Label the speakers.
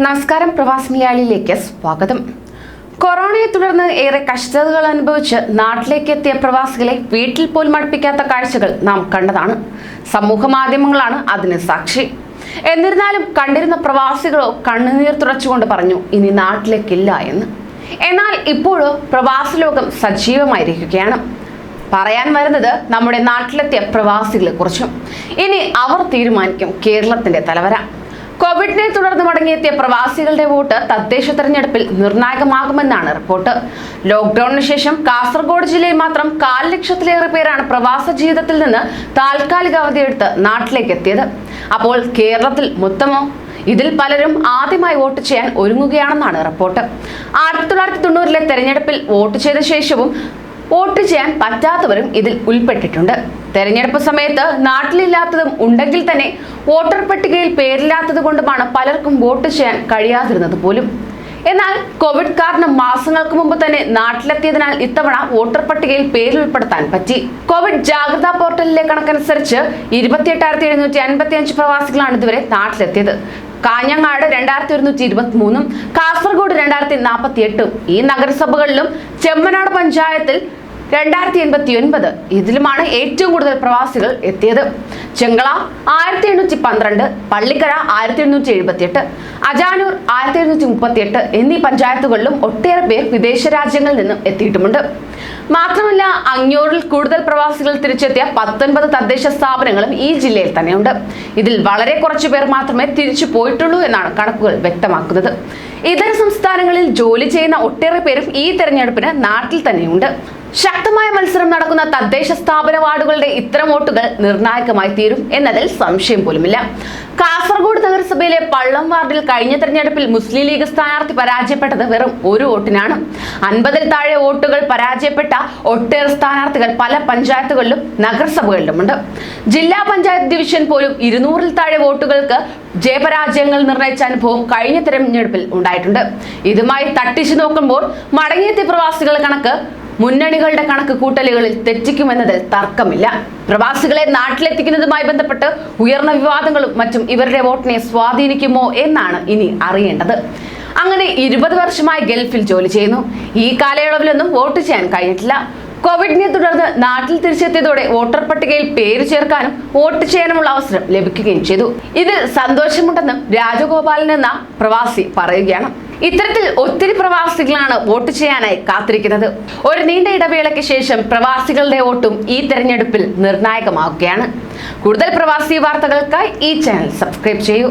Speaker 1: നമസ്കാരം പ്രവാസി മലയാളിയിലേക്ക് സ്വാഗതം. കൊറോണയെ തുടർന്ന് ഏറെ കഷ്ടതകൾ അനുഭവിച്ച് നാട്ടിലേക്ക് എത്തിയ പ്രവാസികളെ വീട്ടിൽ പോലും അടുപ്പിക്കാത്ത കാഴ്ചകൾ നാം കണ്ടതാണ്. സമൂഹ മാധ്യമങ്ങളാണ് അതിന് സാക്ഷി. എന്നിരുന്നാലും കണ്ടിരുന്ന പ്രവാസികളോ കണ്ണുനീർ തുടച്ചുകൊണ്ട് പറഞ്ഞു ഇനി നാട്ടിലേക്കില്ല എന്ന്. എന്നാൽ ഇപ്പോഴോ പ്രവാസ ലോകം സജീവമായിരിക്കുകയാണ്. പറയാൻ വരുന്നത് നമ്മുടെ നാട്ടിലെത്തിയ പ്രവാസികളെ കുറിച്ചും. ഇനി അവർ തീരുമാനിക്കും കേരളത്തിന്റെ തലവര. കോവിഡിനെ തുടർന്ന് മടങ്ങിയെത്തിയ പ്രവാസികളുടെ വോട്ട് തദ്ദേശ തെരഞ്ഞെടുപ്പിൽ നിർണായകമാകുമെന്നാണ് റിപ്പോർട്ട്. ലോക്ഡൌണിന് ശേഷം കാസർഗോഡ് ജില്ലയിൽ മാത്രം കാൽ ലക്ഷത്തിലേറെ പേരാണ് പ്രവാസ ജീവിതത്തിൽ നിന്ന് താൽക്കാലിക അവധിയെടുത്ത് നാട്ടിലേക്ക് എത്തിയത്. അപ്പോൾ കേരളത്തിൽ മൊത്തമോ? ഇതിൽ പലരും ആദ്യമായി വോട്ട് ചെയ്യാൻ ഒരുങ്ങുകയാണെന്നാണ് റിപ്പോർട്ട്. ആയിരത്തി തൊള്ളായിരത്തി തൊണ്ണൂറിലെ തെരഞ്ഞെടുപ്പിൽ വോട്ട് ചെയ്ത ശേഷവും വോട്ട് ചെയ്യാൻ പറ്റാത്തവരും ഇതിൽ ഉൾപ്പെട്ടിട്ടുണ്ട്. തെരഞ്ഞെടുപ്പ് സമയത്ത് നാട്ടിലില്ലാത്തതും ഉണ്ടെങ്കിൽ തന്നെ വോട്ടർ പട്ടികയിൽ പേരില്ലാത്തത് കൊണ്ടുമാണ് പലർക്കും വോട്ട് ചെയ്യാൻ കഴിയാതിരുന്നത് പോലും. എന്നാൽ കോവിഡ് കാരണം മാസങ്ങൾക്ക് മുമ്പ് തന്നെ നാട്ടിലെത്തിയതിനാൽ ഇത്തവണ വോട്ടർ പട്ടികയിൽ പേര് ഉൾപ്പെടുത്താൻ പറ്റി. കോവിഡ് ജാഗ്രതാ പോർട്ടലിലെ കണക്കനുസരിച്ച് ഇരുപത്തിയെട്ടായിരത്തി എഴുന്നൂറ്റി അൻപത്തി അഞ്ച് പ്രവാസികളാണ് ഇതുവരെ നാട്ടിലെത്തിയത്. കാഞ്ഞങ്ങാട് രണ്ടായിരത്തി ഒരുന്നൂറ്റി ഇരുപത്തി മൂന്നും കാസർഗോഡ് രണ്ടായിരത്തി നാൽപ്പത്തി എട്ടും ഈ നഗരസഭകളിലും ചെമ്മനാട് പഞ്ചായത്തിൽ രണ്ടായിരത്തി എൺപത്തി ഒൻപത് ഇതിലുമാണ് ഏറ്റവും കൂടുതൽ പ്രവാസികൾ എത്തിയത്. ചെങ്കള ആയിരത്തി എണ്ണൂറ്റി പന്ത്രണ്ട് പള്ളിക്കര ആയിരത്തി എണ്ണൂറ്റി എഴുപത്തി എട്ട് അജാനൂർ ആയിരത്തി എഴുന്നൂറ്റി മുപ്പത്തി എട്ട് എന്നീ പഞ്ചായത്തുകളിലും ഒട്ടേറെ പേർ വിദേശ രാജ്യങ്ങളിൽ നിന്നും എത്തിയിട്ടുമുണ്ട്. മാത്രമല്ല അഞ്ഞൂറിൽ കൂടുതൽ പ്രവാസികൾ തിരിച്ചെത്തിയ പത്തൊൻപത് തദ്ദേശ സ്ഥാപനങ്ങളും ഈ ജില്ലയിൽ തന്നെയുണ്ട്. ഇതിൽ വളരെ കുറച്ചു പേർ മാത്രമേ തിരിച്ചു പോയിട്ടുള്ളൂ എന്നാണ് കണക്കുകൾ വ്യക്തമാക്കുന്നത്. ഇതര സംസ്ഥാനങ്ങളിൽ ജോലി ചെയ്യുന്ന ഒട്ടേറെ പേരും ഈ തെരഞ്ഞെടുപ്പിന് നാട്ടിൽ തന്നെയുണ്ട്. ശക്തമായ മത്സരം നടക്കുന്ന തദ്ദേശ സ്ഥാപന വാർഡുകളുടെ ഇത്തരം വോട്ടുകൾ നിർണായകമായി തീരും എന്നതിൽ സംശയം പോലുമില്ല. കാസർഗോഡ് നഗരസഭയിലെ പള്ളം വാർഡിൽ കഴിഞ്ഞ തെരഞ്ഞെടുപ്പിൽ മുസ്ലിം ലീഗ് സ്ഥാനാർത്ഥി പരാജയപ്പെട്ടത് വെറും ഒരു വോട്ടിനാണ്. അൻപതിൽ താഴെ വോട്ടുകൾ പരാജയപ്പെട്ട ഒട്ടേറെ സ്ഥാനാർത്ഥികൾ പല പഞ്ചായത്തുകളിലും നഗരസഭകളിലുമുണ്ട്. ജില്ലാ പഞ്ചായത്ത് ഡിവിഷൻ പോലും ഇരുന്നൂറിൽ താഴെ വോട്ടുകൾക്ക് ജയപരാജയങ്ങൾ നിർണയിച്ച അനുഭവം കഴിഞ്ഞ തെരഞ്ഞെടുപ്പിൽ ഉണ്ടായിട്ടുണ്ട്. ഇതുമായി തട്ടിച്ചു നോക്കുമ്പോൾ മടങ്ങിയെത്തിയ പ്രവാസികളുടെ കണക്ക് മുന്നണികളുടെ കണക്ക് കൂട്ടലുകളിൽ തെറ്റിക്കുമെന്നതിൽ തർക്കമില്ല. പ്രവാസികളെ നാട്ടിലെത്തിക്കുന്നതുമായി ബന്ധപ്പെട്ട് ഉയർന്ന വിവാദങ്ങളും മറ്റും ഇവരുടെ വോട്ടിനെ സ്വാധീനിക്കുമോ എന്നാണ് ഇനി അറിയേണ്ടത്. അങ്ങനെ ഇരുപത് വർഷമായി ഗൾഫിൽ ജോലി ചെയ്യുന്നു. ഈ കാലയളവിലൊന്നും വോട്ട് ചെയ്യാൻ കഴിഞ്ഞിട്ടില്ല. കോവിഡിനെ തുടർന്ന് നാട്ടിൽ തിരിച്ചെത്തിയതോടെ വോട്ടർ പട്ടികയിൽ പേര് ചേർക്കാനും വോട്ട് ചെയ്യാനുമുള്ള അവസരം ലഭിക്കുകയും ചെയ്തു. ഇതിൽ സന്തോഷമുണ്ടെന്നും രാജഗോപാലൻ എന്ന പ്രവാസി പറയുകയാണ്. ഇത്തരത്തിൽ ഒത്തിരി പ്രവാസികളാണ് വോട്ട് ചെയ്യാനായി കാത്തിരിക്കുന്നത്. ഒരു നീണ്ട ഇടവേളയ്ക്ക് ശേഷം പ്രവാസികളുടെ വോട്ടും ഈ തെരഞ്ഞെടുപ്പിൽ നിർണായകമാവുകയാണ്. കൂടുതൽ പ്രവാസി വാർത്തകൾക്കായി ഈ ചാനൽ സബ്സ്ക്രൈബ് ചെയ്യൂ.